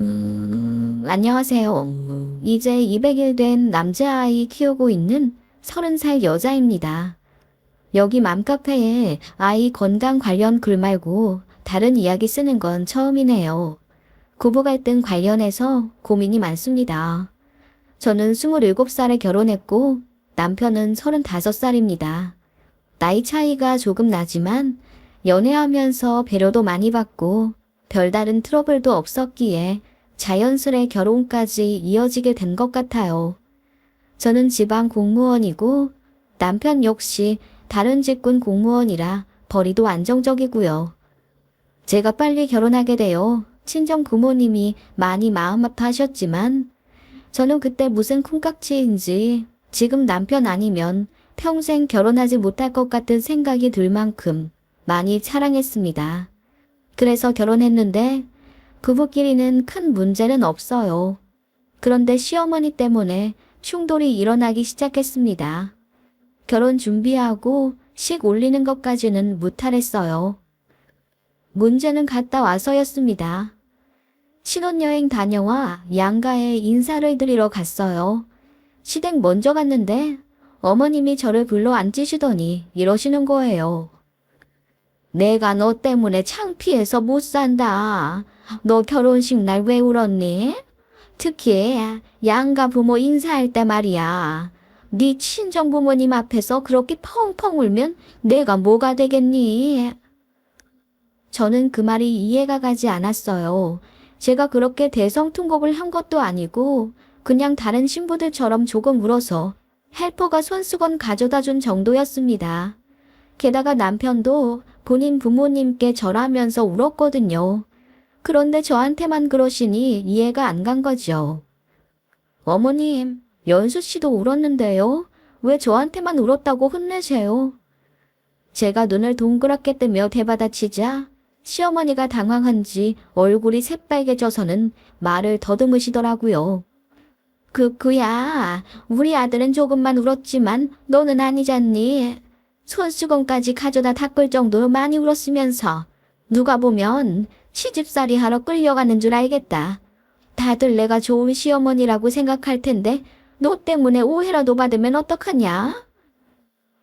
음, 안녕하세요. 이제 200일 된 남자아이 키우고 있는 30살 여자입니다. 여기 맘카페에 아이 건강 관련 글 말고 다른 이야기 쓰는 건 처음이네요. 부부 갈등 관련해서 고민이 많습니다. 저는 27살에 결혼했고 남편은 35살입니다. 나이 차이가 조금 나지만 연애하면서 배려도 많이 받고 별다른 트러블도 없었기에 자연스레 결혼까지 이어지게 된 것 같아요. 저는 지방 공무원이고 남편 역시 다른 직군 공무원이라 벌이도 안정적이고요. 제가 빨리 결혼하게 되어 친정 부모님이 많이 마음 아파하셨지만 저는 그때 무슨 콩깍지인지 지금 남편 아니면 평생 결혼하지 못할 것 같은 생각이 들 만큼 많이 사랑했습니다. 그래서 결혼했는데 부부끼리는 큰 문제는 없어요. 그런데 시어머니 때문에 충돌이 일어나기 시작했습니다. 결혼 준비하고 식 올리는 것까지는 무탈했어요. 문제는 갔다 와서였습니다. 신혼여행 다녀와 양가에 인사를 드리러 갔어요. 시댁 먼저 갔는데 어머님이 저를 불러 앉히시더니 이러시는 거예요. 내가 너 때문에 창피해서 못 산다. 너 결혼식 날 왜 울었니? 특히 양가 부모 인사할 때 말이야. 네 친정 부모님 앞에서 그렇게 펑펑 울면 내가 뭐가 되겠니? 저는 그 말이 이해가 가지 않았어요. 제가 그렇게 대성통곡을 한 것도 아니고 그냥 다른 신부들처럼 조금 울어서 헬퍼가 손수건 가져다 준 정도였습니다. 게다가 남편도 본인 부모님께 절하면서 울었거든요. 그런데 저한테만 그러시니 이해가 안 간 거죠. 어머님, 연수 씨도 울었는데요. 왜 저한테만 울었다고 혼내세요? 제가 눈을 동그랗게 뜨며 대받아치자 시어머니가 당황한지 얼굴이 새빨개져서는 말을 더듬으시더라고요. 그, 그야. 우리 아들은 조금만 울었지만 너는 아니잖니. 손수건까지 가져다 닦을 정도로 많이 울었으면서 누가 보면 시집살이 하러 끌려가는 줄 알겠다. 다들 내가 좋은 시어머니라고 생각할 텐데 너 때문에 오해라도 받으면 어떡하냐?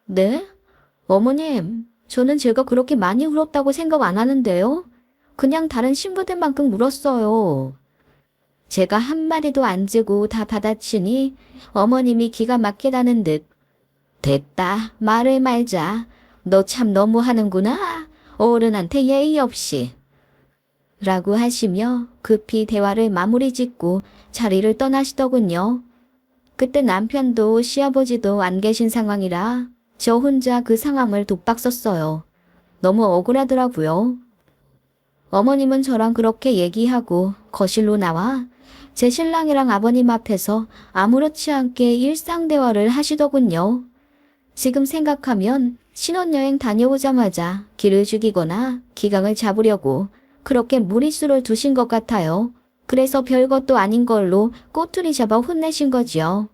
네? 어머님, 저는 제가 그렇게 많이 울었다고 생각 안 하는데요. 그냥 다른 신부들만큼 울었어요. 제가 한마디도 안 지고 다 받아치니 어머님이 기가 막히다는 듯 됐다. 말을 말자. 너 참 너무하는구나. 어른한테 예의 없이. 라고 하시며 급히 대화를 마무리 짓고 자리를 떠나시더군요. 그때 남편도 시아버지도 안 계신 상황이라 저 혼자 그 상황을 독박 썼어요. 너무 억울하더라고요. 어머님은 저랑 그렇게 얘기하고 거실로 나와 제 신랑이랑 아버님 앞에서 아무렇지 않게 일상 대화를 하시더군요. 지금 생각하면 신혼여행 다녀오자마자 길을 죽이거나 기강을 잡으려고 그렇게 무리수를 두신 것 같아요. 그래서 별것도 아닌 걸로 꼬투리 잡아 혼내신 거지요.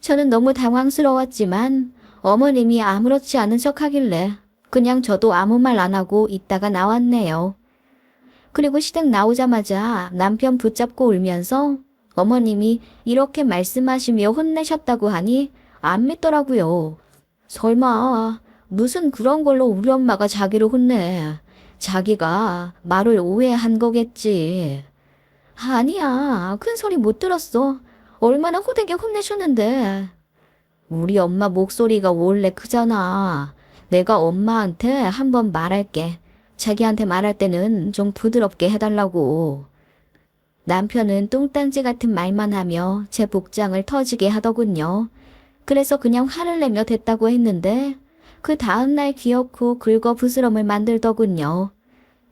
저는 너무 당황스러웠지만 어머님이 아무렇지 않은 척 하길래 그냥 저도 아무 말 안 하고 있다가 나왔네요. 그리고 시댁 나오자마자 남편 붙잡고 울면서 어머님이 이렇게 말씀하시며 혼내셨다고 하니 안 믿더라고요. 설마 무슨 그런 걸로 우리 엄마가 자기를 혼내. 자기가 말을 오해한 거겠지. 아니야. 큰 소리 못 들었어. 얼마나 호되게 혼내셨는데. 우리 엄마 목소리가 원래 크잖아. 내가 엄마한테 한번 말할게. 자기한테 말할 때는 좀 부드럽게 해달라고. 남편은 뚱딴지 같은 말만 하며 제 복장을 터지게 하더군요. 그래서 그냥 화를 내며 됐다고 했는데 그 다음날 귀엽고 긁어 부스럼을 만들더군요.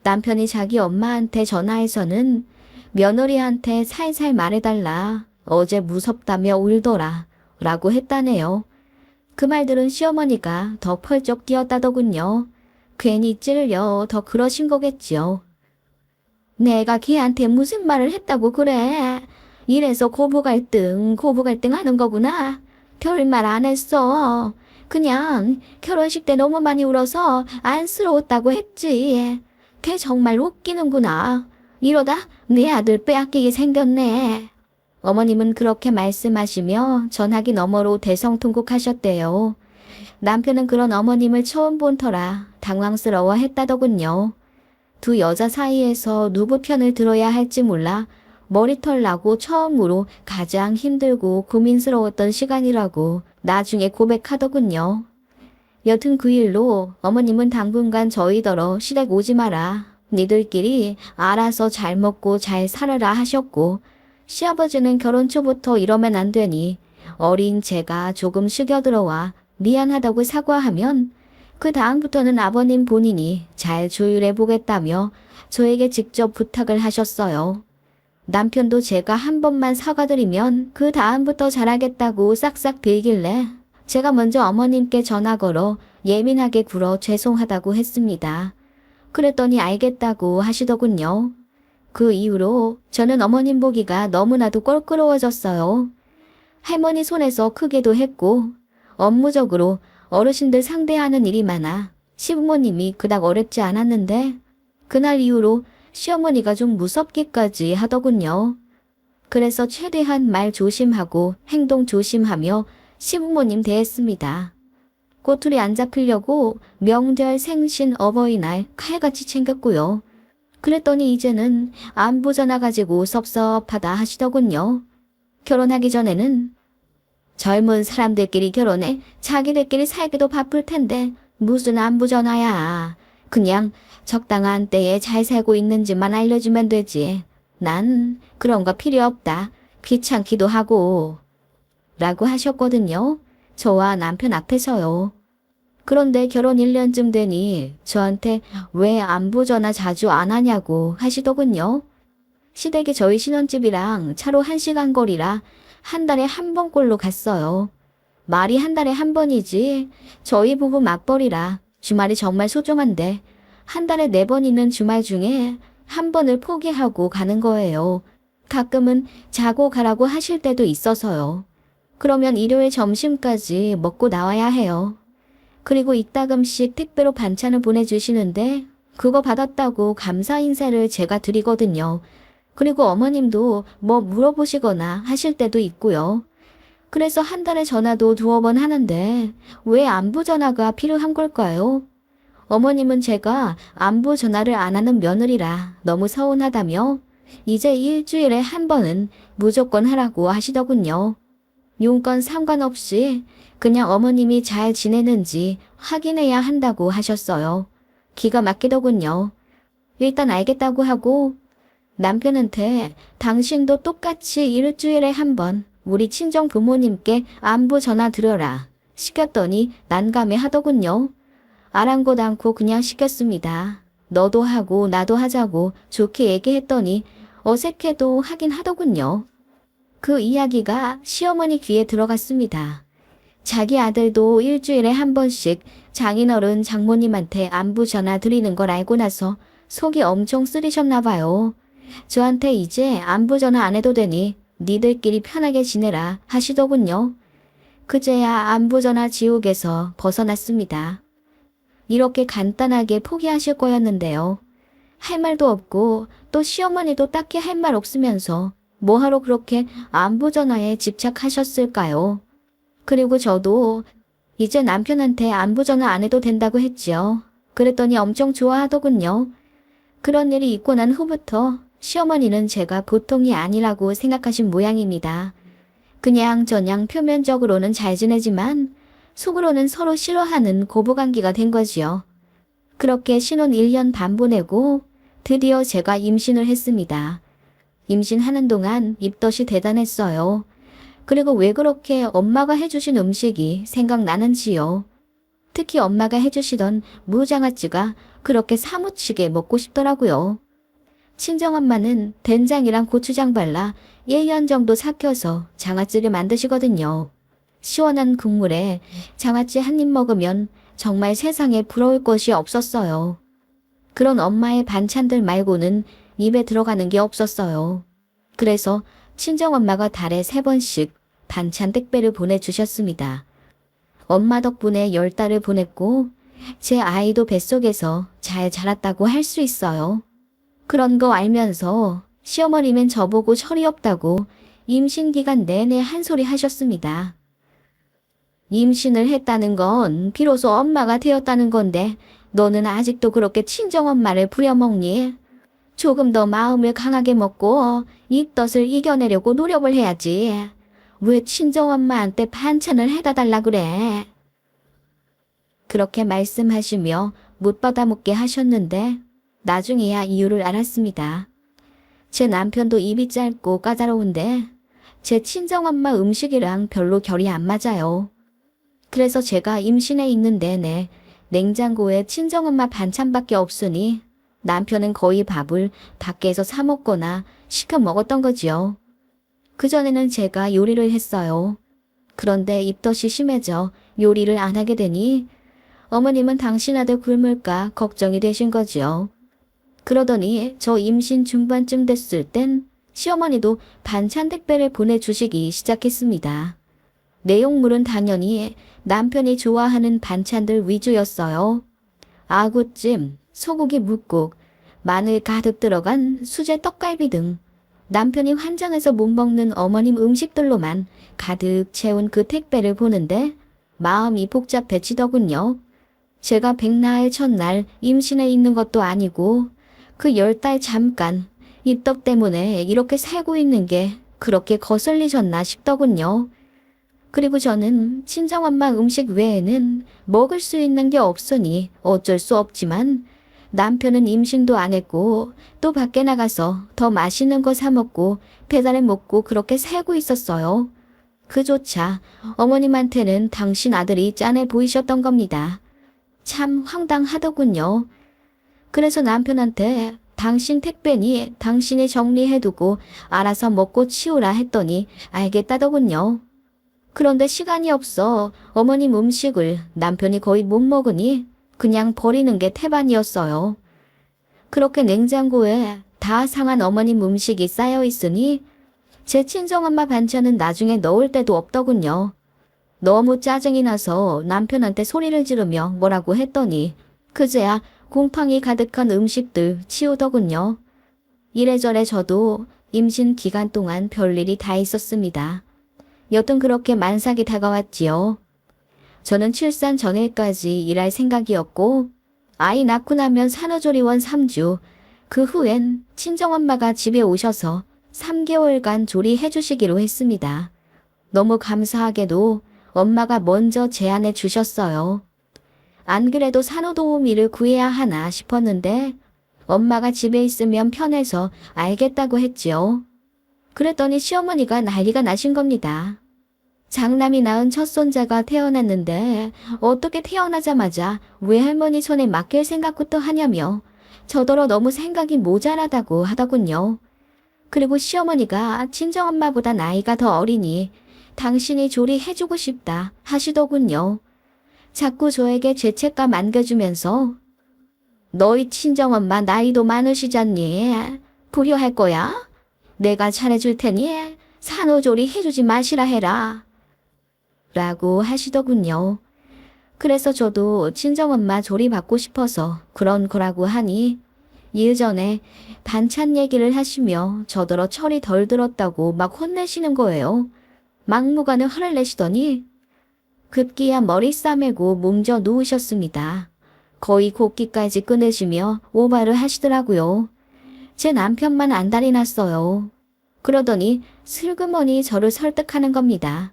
남편이 자기 엄마한테 전화해서는 며느리한테 살살 말해달라. 어제 무섭다며 울더라. 라고 했다네요. 그 말 들은 시어머니가 더 펄쩍 뛰었다더군요. 괜히 찔려 더 그러신 거겠지요. 내가 걔한테 무슨 말을 했다고 그래. 이래서 고부 갈등, 고부 갈등 하는 거구나. 별말 안 했어. 그냥 결혼식 때 너무 많이 울어서 안쓰러웠다고 했지. 걔 정말 웃기는구나. 이러다 내 아들 빼앗기게 생겼네. 어머님은 그렇게 말씀하시며 전화기 너머로 대성통곡하셨대요. 남편은 그런 어머님을 처음 본 터라 당황스러워 했다더군요. 두 여자 사이에서 누구 편을 들어야 할지 몰라 머리털 나고 처음으로 가장 힘들고 고민스러웠던 시간이라고 나중에 고백하더군요. 여튼 그 일로 어머님은 당분간 저희더러 시댁 오지 마라. 니들끼리 알아서 잘 먹고 잘 살아라 하셨고 시아버지는 결혼 초부터 이러면 안 되니 어린 제가 조금 숙여들어와 미안하다고 사과하면 그 다음부터는 아버님 본인이 잘 조율해 보겠다며 저에게 직접 부탁을 하셨어요. 남편도 제가 한 번만 사과드리면 그 다음부터 잘하겠다고 싹싹 빌길래 제가 먼저 어머님께 전화 걸어 예민하게 굴어 죄송하다고 했습니다. 그랬더니 알겠다고 하시더군요. 그 이후로 저는 어머님 보기가 너무나도 껄끄러워졌어요. 할머니 손에서 크게도 했고 업무적으로 어르신들 상대하는 일이 많아 시부모님이 그닥 어렵지 않았는데 그날 이후로 시어머니가 좀 무섭기까지 하더군요. 그래서 최대한 말 조심하고 행동 조심하며 시부모님 대했습니다. 꼬투리 안 잡히려고 명절, 생신, 어버이날 칼같이 챙겼고요. 그랬더니 이제는 안부 전화 가지고 섭섭하다 하시더군요. 결혼하기 전에는 젊은 사람들끼리 결혼해 자기들끼리 살기도 바쁠 텐데 무슨 안부 전화야. 그냥 적당한 때에 잘 살고 있는지만 알려주면 되지. 난 그런 거 필요 없다. 귀찮기도 하고. 라고 하셨거든요. 저와 남편 앞에서요. 그런데 결혼 1년쯤 되니 저한테 왜 안부 전화 자주 안 하냐고 하시더군요. 시댁에 저희 신혼집이랑 차로 1시간 거리라 한 달에 한 번꼴로 갔어요. 말이 한 달에 한 번이지 저희 부부 맞벌이라 주말이 정말 소중한데 한 달에 네 번 있는 주말 중에 한 번을 포기하고 가는 거예요. 가끔은 자고 가라고 하실 때도 있어서요. 그러면 일요일 점심까지 먹고 나와야 해요. 그리고 이따금씩 택배로 반찬을 보내주시는데 그거 받았다고 감사 인사를 제가 드리거든요. 그리고 어머님도 뭐 물어보시거나 하실 때도 있고요. 그래서 한 달에 전화도 두어 번 하는데 왜 안부 전화가 필요한 걸까요? 어머님은 제가 안부 전화를 안 하는 며느리라 너무 서운하다며 이제 일주일에 한 번은 무조건 하라고 하시더군요. 용건 상관없이 그냥 어머님이 잘 지내는지 확인해야 한다고 하셨어요. 기가 막히더군요. 일단 알겠다고 하고 남편한테 당신도 똑같이 일주일에 한 번 우리 친정 부모님께 안부 전화 드려라 시켰더니 난감해 하더군요. 아랑곳 않고 그냥 시켰습니다. 너도 하고 나도 하자고 좋게 얘기했더니 어색해도 하긴 하더군요. 그 이야기가 시어머니 귀에 들어갔습니다. 자기 아들도 일주일에 한 번씩 장인어른 장모님한테 안부 전화 드리는 걸 알고 나서 속이 엄청 쓰리셨나 봐요. 저한테 이제 안부 전화 안 해도 되니 니들끼리 편하게 지내라 하시더군요. 그제야 안부 전화 지옥에서 벗어났습니다. 이렇게 간단하게 포기하실 거였는데요. 할 말도 없고 또 시어머니도 딱히 할 말 없으면서 뭐하러 그렇게 안부 전화에 집착하셨을까요? 그리고 저도 이제 남편한테 안부 전화 안 해도 된다고 했지요. 그랬더니 엄청 좋아하더군요. 그런 일이 있고 난 후부터 시어머니는 제가 보통이 아니라고 생각하신 모양입니다. 그냥 저냥 표면적으로는 잘 지내지만 속으로는 서로 싫어하는 고부관계가 된 거지요. 그렇게 신혼 1년 반 보내고 드디어 제가 임신을 했습니다. 임신하는 동안 입덧이 대단했어요. 그리고 왜 그렇게 엄마가 해주신 음식이 생각나는지요. 특히 엄마가 해주시던 무장아찌가 그렇게 사무치게 먹고 싶더라고요. 친정엄마는 된장이랑 고추장 발라 1년 정도 삭혀서 장아찌를 만드시거든요. 시원한 국물에 장아찌 한 입 먹으면 정말 세상에 부러울 것이 없었어요. 그런 엄마의 반찬들 말고는 입에 들어가는 게 없었어요. 그래서 친정엄마가 달에 세 번씩 반찬 택배를 보내주셨습니다. 엄마 덕분에 열 달을 보냈고 제 아이도 뱃속에서 잘 자랐다고 할 수 있어요. 그런 거 알면서 시어머님은 저보고 철이 없다고 임신 기간 내내 한 소리 하셨습니다. 임신을 했다는 건 비로소 엄마가 되었다는 건데 너는 아직도 그렇게 친정엄마를 부려먹니? 조금 더 마음을 강하게 먹고 이 뜻을 이겨내려고 노력을 해야지. 왜 친정엄마한테 반찬을 해다 달라 그래? 그렇게 말씀하시며 못 받아먹게 하셨는데 나중에야 이유를 알았습니다. 제 남편도 입이 짧고 까다로운데 제 친정엄마 음식이랑 별로 결이 안 맞아요. 그래서 제가 임신해 있는 내내 냉장고에 친정엄마 반찬밖에 없으니 남편은 거의 밥을 밖에서 사 먹거나 시켜 먹었던 거지요. 그전에는 제가 요리를 했어요. 그런데 입덧이 심해져 요리를 안 하게 되니 어머님은 당신 아들 굶을까 걱정이 되신 거지요. 그러더니 저 임신 중반쯤 됐을 땐 시어머니도 반찬 택배를 보내주시기 시작했습니다. 내용물은 당연히 남편이 좋아하는 반찬들 위주였어요. 아구찜, 소고기 묵국, 마늘 가득 들어간 수제 떡갈비 등 남편이 환장해서 못 먹는 어머님 음식들로만 가득 채운 그 택배를 보는데 마음이 복잡해지더군요. 제가 백나의 첫날 임신해 있는 것도 아니고 그 열 달 잠깐 입덕 때문에 이렇게 살고 있는 게 그렇게 거슬리셨나 싶더군요. 그리고 저는 친정 엄마 음식 외에는 먹을 수 있는 게 없으니 어쩔 수 없지만 남편은 임신도 안 했고 또 밖에 나가서 더 맛있는 거 사 먹고 배달해 먹고 그렇게 살고 있었어요. 그조차 어머님한테는 당신 아들이 짠해 보이셨던 겁니다. 참 황당하더군요. 그래서 남편한테 당신 택배니 당신이 정리해두고 알아서 먹고 치우라 했더니 알겠다더군요. 그런데 시간이 없어 어머님 음식을 남편이 거의 못 먹으니 그냥 버리는 게 태반이었어요. 그렇게 냉장고에 다 상한 어머님 음식이 쌓여 있으니 제 친정엄마 반찬은 나중에 넣을 데도 없더군요. 너무 짜증이 나서 남편한테 소리를 지르며 뭐라고 했더니 그제야 곰팡이 가득한 음식들 치우더군요. 이래저래 저도 임신 기간 동안 별일이 다 있었습니다. 여튼 그렇게 만삭이 다가왔지요. 저는 출산 전일까지 일할 생각이었고 아이 낳고 나면 산후조리원 3주 그 후엔 친정엄마가 집에 오셔서 3개월간 조리해 주시기로 했습니다. 너무 감사하게도 엄마가 먼저 제안해 주셨어요. 안 그래도 산후도우미를 구해야 하나 싶었는데 엄마가 집에 있으면 편해서 알겠다고 했지요. 그랬더니 시어머니가 난리가 나신 겁니다. 장남이 낳은 첫 손자가 태어났는데 어떻게 태어나자마자 외할머니 손에 맡길 생각부터 하냐며 저더러 너무 생각이 모자라다고 하더군요. 그리고 시어머니가 친정엄마보다 나이가 더 어리니 당신이 조리해주고 싶다 하시더군요. 자꾸 저에게 죄책감 안겨주면서 너희 친정엄마 나이도 많으시잖니. 불효할 거야? 내가 잘해줄 테니 산후조리 해주지 마시라 해라. 라고 하시더군요. 그래서 저도 친정엄마 조리 받고 싶어서 그런 거라고 하니 예전에 반찬 얘기를 하시며 저더러 철이 덜 들었다고 막 혼내시는 거예요. 막무가내 화를 내시더니 급기야 머리 싸매고 뭉져 누우셨습니다. 거의 곡기까지 끊으시며 오바를 하시더라고요. 제 남편만 안달이 났어요. 그러더니 슬그머니 저를 설득하는 겁니다.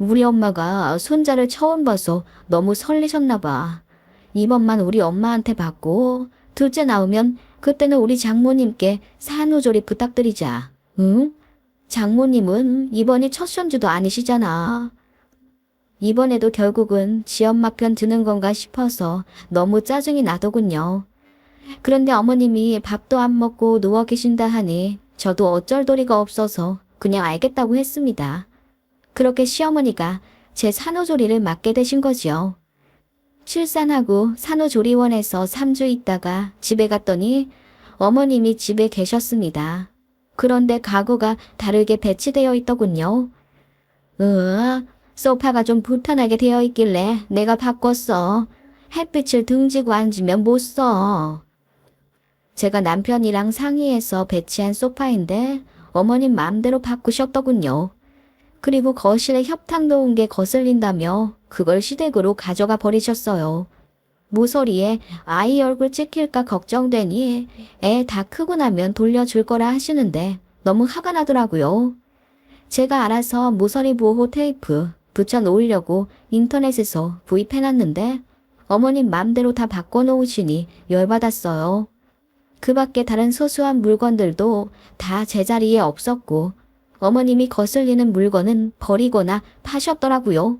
우리 엄마가 손자를 처음 봐서 너무 설레셨나 봐. 이번만 우리 엄마한테 받고 둘째 나오면 그때는 우리 장모님께 산후조리 부탁드리자. 응? 장모님은 이번이 첫 손주도 아니시잖아. 이번에도 결국은 지 엄마 편 드는 건가 싶어서 너무 짜증이 나더군요. 그런데 어머님이 밥도 안 먹고 누워 계신다 하니 저도 어쩔 도리가 없어서 그냥 알겠다고 했습니다. 그렇게 시어머니가 제 산후조리를 맡게 되신 거지요. 출산하고 산후조리원에서 3주 있다가 집에 갔더니 어머님이 집에 계셨습니다. 그런데 가구가 다르게 배치되어 있더군요. 으, 소파가 좀 불편하게 되어 있길래 내가 바꿨어. 햇빛을 등지고 앉으면 못 써. 제가 남편이랑 상의해서 배치한 소파인데 어머님 마음대로 바꾸셨더군요. 그리고 거실에 협탁 놓은 게 거슬린다며 그걸 시댁으로 가져가 버리셨어요. 모서리에 아이 얼굴 찍힐까 걱정되니 애 다 크고 나면 돌려줄 거라 하시는데 너무 화가 나더라고요. 제가 알아서 모서리 보호 테이프 붙여 놓으려고 인터넷에서 구입해놨는데 어머님 맘대로 다 바꿔놓으시니 열받았어요. 그 밖에 다른 소소한 물건들도 다 제자리에 없었고 어머님이 거슬리는 물건은 버리거나 파셨더라고요.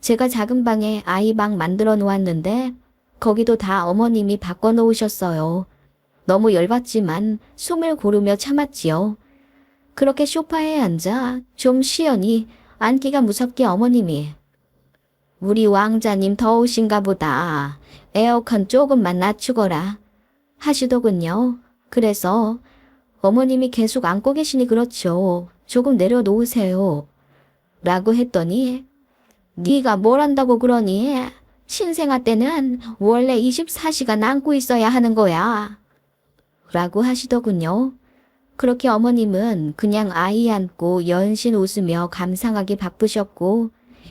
제가 작은 방에 아이 방 만들어 놓았는데 거기도 다 어머님이 바꿔 놓으셨어요. 너무 열받지만 숨을 고르며 참았지요. 그렇게 소파에 앉아 좀 쉬어니 앉기가 무섭게 어머님이 우리 왕자님 더우신가 보다. 에어컨 조금만 낮추거라. 하시더군요. 그래서 어머님이 계속 안고 계시니 그렇죠. 조금 내려놓으세요. 라고 했더니 네가 뭘 한다고 그러니? 신생아 때는 원래 24시간 안고 있어야 하는 거야. 라고 하시더군요. 그렇게 어머님은 그냥 아이 안고 연신 웃으며 감상하기 바쁘셨고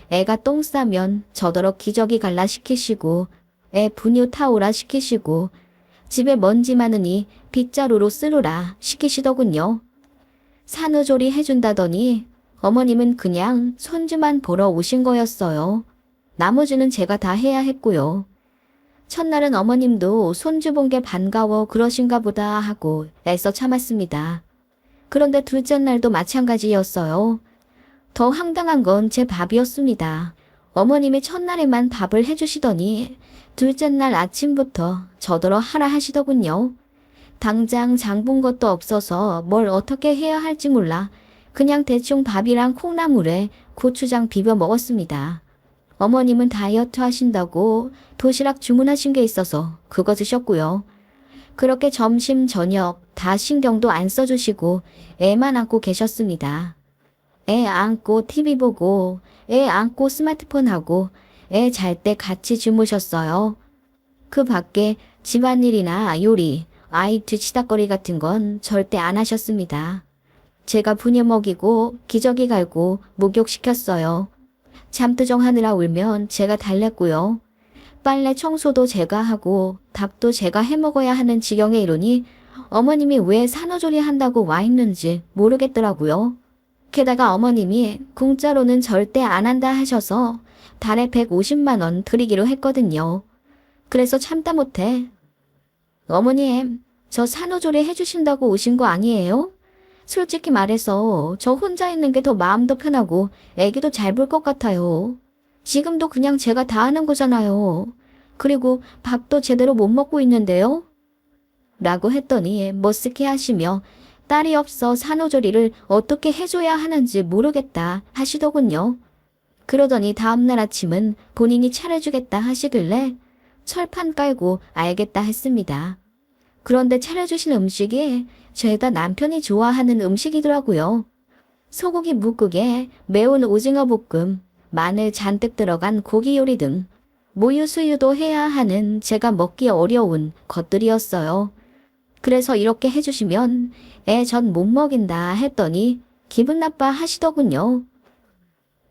애가 똥 싸면 저더러 기저귀 갈라 시키시고 애 분유 타오라 시키시고 집에 먼지 많으니 빗자루로 쓸으라 시키시더군요. 산후조리 해준다더니 어머님은 그냥 손주만 보러 오신 거였어요. 나머지는 제가 다 해야 했고요. 첫날은 어머님도 손주 본 게 반가워 그러신가 보다 하고 애써 참았습니다. 그런데 둘째 날도 마찬가지였어요. 더 황당한 건 제 밥이었습니다. 어머님이 첫날에만 밥을 해주시더니 둘째 날 아침부터 저더러 하라 하시더군요. 당장 장 본 것도 없어서 뭘 어떻게 해야 할지 몰라 그냥 대충 밥이랑 콩나물에 고추장 비벼 먹었습니다. 어머님은 다이어트 하신다고 도시락 주문하신 게 있어서 그거 드셨고요. 그렇게 점심, 저녁 다 신경도 안 써주시고 애만 안고 계셨습니다. 애 안고 TV 보고 애 안고 스마트폰 하고 애 잘 때 같이 주무셨어요. 그 밖에 집안일이나 요리, 아이 뒤치다거리 같은 건 절대 안 하셨습니다. 제가 분유 먹이고 기저귀 갈고 목욕시켰어요. 잠투정하느라 울면 제가 달랬고요. 빨래 청소도 제가 하고 밥도 제가 해먹어야 하는 지경에 이르니 어머님이 왜 산후조리 한다고 와 있는지 모르겠더라고요. 게다가 어머님이 공짜로는 절대 안 한다 하셔서 달에 150만 원 드리기로 했거든요. 그래서 참다 못해. 어머님, 저 산후조리 해주신다고 오신 거 아니에요? 솔직히 말해서 저 혼자 있는 게 더 마음도 편하고 애기도 잘 볼 것 같아요. 지금도 그냥 제가 다 하는 거잖아요. 그리고 밥도 제대로 못 먹고 있는데요. 라고 했더니 머쓱해 하시며 딸이 없어 산후조리를 어떻게 해줘야 하는지 모르겠다 하시더군요. 그러더니 다음날 아침은 본인이 차려주겠다 하시길래 철판 깔고 알겠다 했습니다. 그런데 차려주신 음식이 죄다 남편이 좋아하는 음식이더라고요. 소고기 묵국에 매운 오징어 볶음, 마늘 잔뜩 들어간 고기 요리 등 모유 수유도 해야 하는 제가 먹기 어려운 것들이었어요. 그래서 이렇게 해주시면 애 전 못 먹인다 했더니 기분 나빠 하시더군요.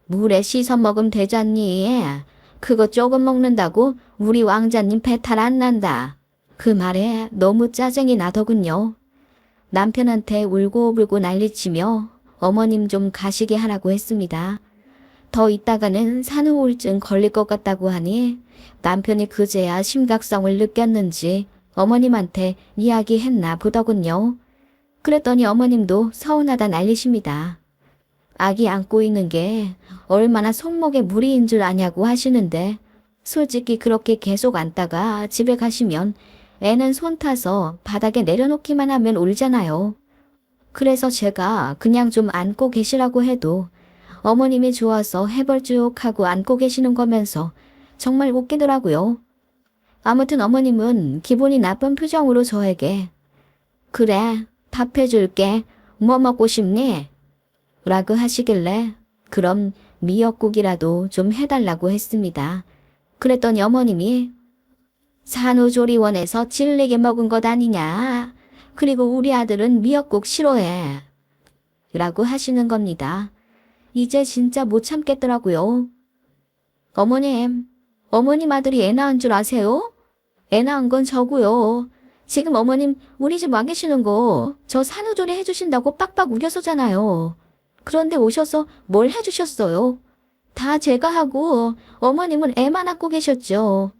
물에 씻어 먹으면 되잖니. 그거 조금 먹는다고 우리 왕자님 배탈 안 난다. 그 말에 너무 짜증이 나더군요. 남편한테 울고불고 난리치며 어머님 좀 가시게 하라고 했습니다. 더 있다가는 산후우울증 걸릴 것 같다고 하니 남편이 그제야 심각성을 느꼈는지 어머님한테 이야기했나 보더군요. 그랬더니 어머님도 서운하다 난리십니다. 아기 안고 있는 게 얼마나 손목에 무리인 줄 아냐고 하시는데 솔직히 그렇게 계속 앉다가 집에 가시면 애는 손 타서 바닥에 내려놓기만 하면 울잖아요. 그래서 제가 그냥 좀 안고 계시라고 해도 어머님이 좋아서 해벌쭉 하고 안고 계시는 거면서 정말 웃기더라고요. 아무튼 어머님은 기분이 나쁜 표정으로 저에게 그래 밥 해줄게 뭐 먹고 싶니? 라고 하시길래 그럼 미역국이라도 좀 해달라고 했습니다. 그랬더니 어머님이 산후조리원에서 질리게 먹은 것 아니냐. 그리고 우리 아들은 미역국 싫어해. 라고 하시는 겁니다. 이제 진짜 못 참겠더라고요. 어머님, 어머님 아들이 애 낳은 줄 아세요? 애 낳은 건 저고요. 지금 어머님 우리 집 와 계시는 거 저 산후조리 해주신다고 빡빡 우겨서잖아요. 그런데 오셔서 뭘 해주셨어요? 다 제가 하고 어머님은 애만 안고 계셨죠.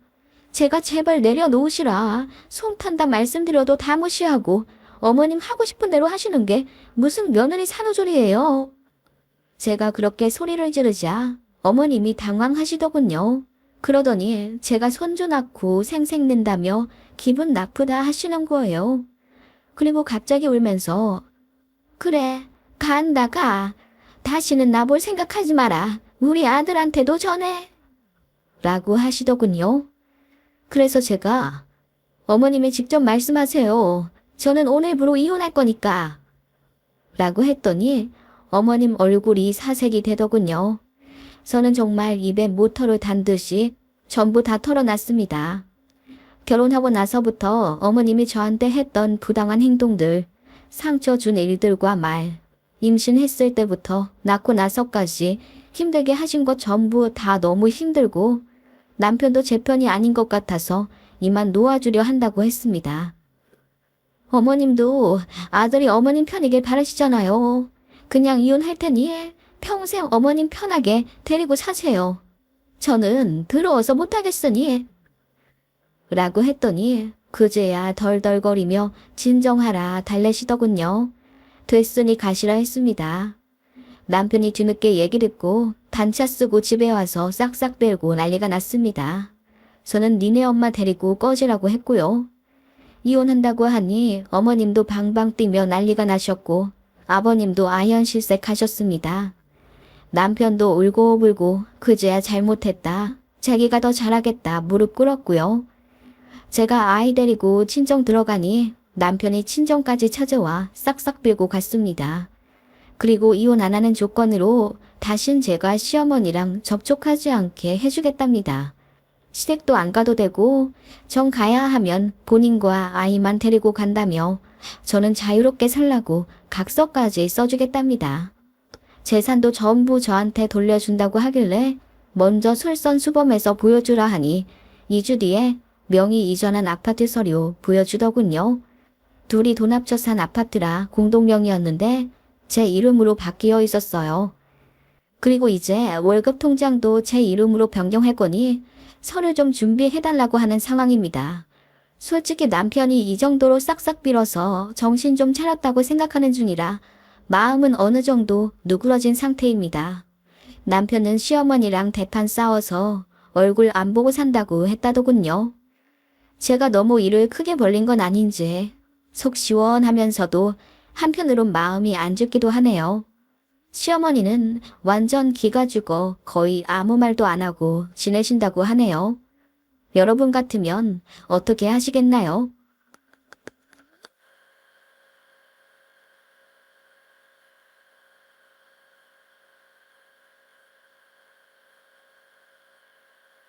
제가 제발 내려놓으시라 솜 탄다 말씀드려도 다 무시하고 어머님 하고 싶은 대로 하시는 게 무슨 며느리 산후조리예요. 제가 그렇게 소리를 지르자 어머님이 당황하시더군요. 그러더니 제가 손주 낳고 생색낸다며 기분 나쁘다 하시는 거예요. 그리고 갑자기 울면서 그래 간다 가 다시는 나 볼 생각하지 마라 우리 아들한테도 전해 라고 하시더군요. 그래서 제가 어머님이 직접 말씀하세요. 저는 오늘부로 이혼할 거니까 라고 했더니 어머님 얼굴이 사색이 되더군요. 저는 정말 입에 모터를 단 듯이 전부 다 털어놨습니다. 결혼하고 나서부터 어머님이 저한테 했던 부당한 행동들, 상처 준 일들과 말, 임신했을 때부터 낳고 나서까지 힘들게 하신 것 전부 다 너무 힘들고 남편도 제 편이 아닌 것 같아서 이만 놓아주려 한다고 했습니다. 어머님도 아들이 어머님 편이길 바라시잖아요. 그냥 이혼할 테니 평생 어머님 편하게 데리고 사세요. 저는 더러워서 못하겠으니. 라고 했더니 그제야 덜덜거리며 진정하라 달래시더군요. 됐으니 가시라 했습니다. 남편이 뒤늦게 얘기 듣고 단차 쓰고 집에 와서 싹싹 빌고 난리가 났습니다. 저는 니네 엄마 데리고 꺼지라고 했고요. 이혼한다고 하니 어머님도 방방 뛰며 난리가 나셨고 아버님도 아연실색하셨습니다. 남편도 울고 불고 그제야 잘못했다. 자기가 더 잘하겠다 무릎 꿇었고요. 제가 아이 데리고 친정 들어가니 남편이 친정까지 찾아와 싹싹 빌고 갔습니다. 그리고 이혼 안 하는 조건으로 다신 제가 시어머니랑 접촉하지 않게 해주겠답니다. 시댁도 안 가도 되고 정 가야 하면 본인과 아이만 데리고 간다며 저는 자유롭게 살라고 각서까지 써주겠답니다. 재산도 전부 저한테 돌려준다고 하길래 먼저 솔선수범해서 보여주라 하니 2주 뒤에 명의 이전한 아파트 서류 보여주더군요. 둘이 돈 합쳐 산 아파트라 공동명의였는데 제 이름으로 바뀌어 있었어요. 그리고 이제 월급 통장도 제 이름으로 변경할 거니 서류 좀 준비해달라고 하는 상황입니다. 솔직히 남편이 이 정도로 싹싹 빌어서 정신 좀 차렸다고 생각하는 중이라 마음은 어느 정도 누그러진 상태입니다. 남편은 시어머니랑 대판 싸워서 얼굴 안 보고 산다고 했다더군요. 제가 너무 일을 크게 벌린 건 아닌지 속 시원하면서도 한편으론 마음이 안 죽기도 하네요. 시어머니는 완전 기가 죽어 거의 아무 말도 안 하고 지내신다고 하네요. 여러분 같으면 어떻게 하시겠나요?